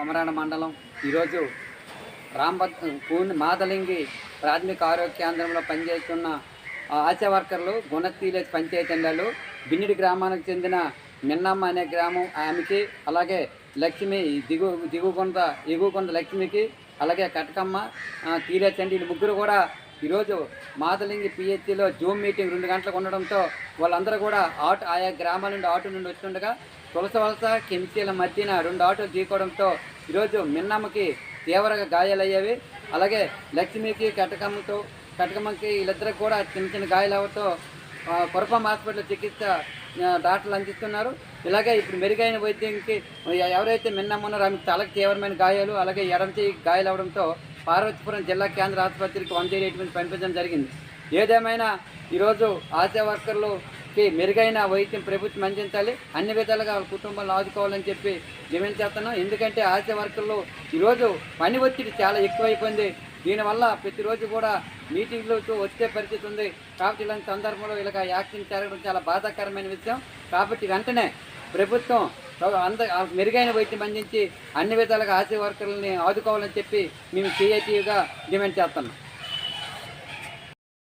కొమరాడ మండలం. ఈరోజు రాంబద్ పూర్ణి మాదలింగి ప్రాథమిక ఆరోగ్య కేంద్రంలో పనిచేస్తున్న ఆశా వర్కర్లు గుణతీలే పంచాయతీ ఎండాలు బిన్నిడి గ్రామానికి చెందిన మిన్నమ్మ అనే గ్రామం ఆమెకి అలాగే లక్ష్మి దిగు దిగుకొండ ఎగుకొండ లక్ష్మికి అలాగే కటకమ్మ తీరే తీరేచండి వీళ్ళు ముగ్గురు కూడా ఈరోజు మాదలింగి పిహెచ్సిలో జూమ్ మీటింగ్ రెండు గంటలకు ఉండడంతో వాళ్ళందరూ కూడా ఆటో ఆయా గ్రామాల నుండి ఆటో నుండి వస్తుండగా తులస వలస కెమికల మధ్యన రెండు ఆటోలు ఢీకోవడంతో ఈరోజు మిన్నమ్మకి తీవ్రంగా గాయాలయ్యేవి. అలాగే లక్ష్మికి కటకమ్మతో కటకమ్మకి వీళ్ళిద్దరికి కూడా చిన్న చిన్న గాయాలు అవడంతో కొరపం హాస్పిటల్ చికిత్స డాక్టర్లు అందిస్తున్నారు. ఇలాగే ఇప్పుడు మెరుగైన వైద్యంకి ఎవరైతే మిన్నమ్మ ఉన్నారో ఆమెకు తలకు తీవ్రమైన గాయాలు అలాగే ఎడం చేయి గాయాలు అవడంతో పార్వతీపురం జిల్లా కేంద్ర ఆసుపత్రికి వన్ జీరో ఎయిట్ పంపించడం జరిగింది. ఏదేమైనా ఈరోజు ఆశా వర్కర్లుకి మెరుగైన వైద్యం ప్రభుత్వం అందించాలి. అన్ని విధాలుగా వాళ్ళ కుటుంబాలను ఆదుకోవాలని చెప్పి డిమాండ్ చేస్తున్నాం. ఎందుకంటే ఆశా వర్కర్లు ఈరోజు పని ఒత్తిడి చాలా ఎక్కువైపోయింది. దీనివల్ల ప్రతిరోజు కూడా మీటింగ్లు వచ్చే పరిస్థితి ఉంది. కాబట్టి ఇలాంటి సందర్భంలో ఇలాగ యాక్షన్ జరగడం చాలా బాధాకరమైన విషయం. కాబట్టి వెంటనే ప్రభుత్వం అంద మెరుగైన వైద్యం అందించి అన్ని విధాలుగా ఆశా వర్కర్లని ఆదుకోవాలని చెప్పి మేము సిఐటిగా డిమాండ్ చేస్తున్నాం.